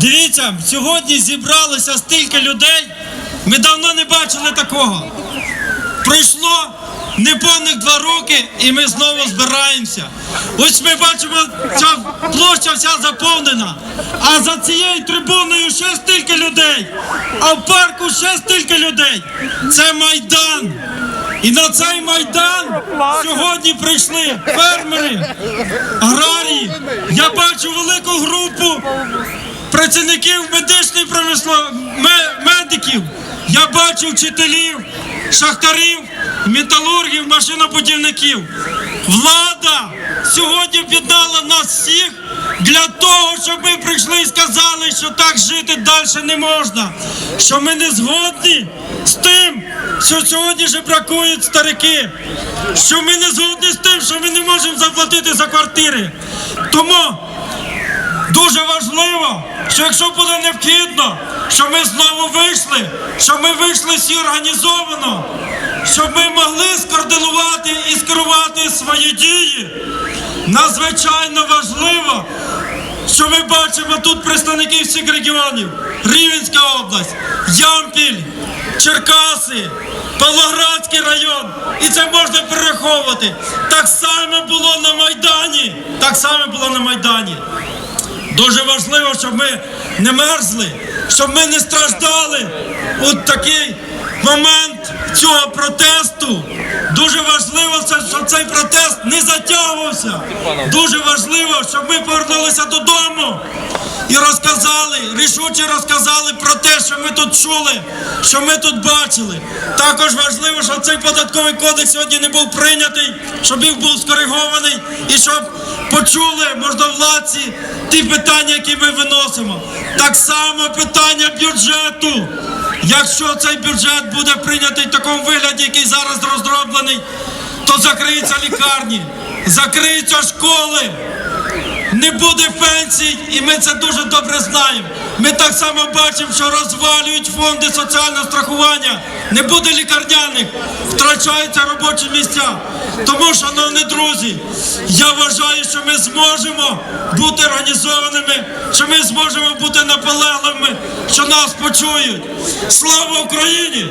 Дивіться, сьогодні зібралося стільки людей. Ми давно не бачили такого. Пройшло неповних два роки, і ми знову збираємося. Ось ми бачимо, ця площа вся заповнена. А за цією трибуною ще стільки людей, а в парку ще стільки людей. Це майдан. І на цей майдан сьогодні прийшли фермери, аграрії. Я бачу велику групу працівників медичної промисловості, медиків. Я бачу вчителів, шахтарів, металургів, машинобудівників. Влада сьогодні об'єднала нас всіх для того, щоб ми прийшли і сказали, що так жити далі не можна. Що ми не згодні з тим, що сьогодні же бракують старики. Що ми не згодні з тим, що ми не можемо заплатити за квартири. Тому важливо, що якщо буде необхідно, що ми знову вийшли, що ми вийшли всі організовано, щоб ми могли скоординувати і скерувати свої дії. Надзвичайно важливо, що ми бачимо тут представників всіх регіонів: Рівенська область, Ямпіль, Черкаси, Павлоградський район. І це можна перераховувати. Так само було на Майдані. Так само було на Майдані. Дуже важливо, щоб ми не мерзли, щоб ми не страждали у такий момент цього протесту. Дуже важливо, щоб цей протест не затягувався. Дуже важливо, щоб ми повернулися додому і розказали, рішуче розказали про те, що ми тут чули, що ми тут бачили. Також важливо, щоб цей податковий кодекс сьогодні не був прийнятий, щоб він був скоригований і щоб почули можновладці ті питання, які ми виносимо. Так само питання бюджету. Якщо цей бюджет буде прийнятий в такому вигляді, який зараз закриються лікарні, закриються школи не буде пенсій, і ми це дуже добре знаємо. Ми так само бачимо, що розвалюють фонди соціального страхування, не буде лікарняних, втрачаються робочі місця. Тому, шановні друзі, я вважаю, що ми зможемо бути організованими, що ми зможемо бути наполегливими, що нас почують. Слава Україні!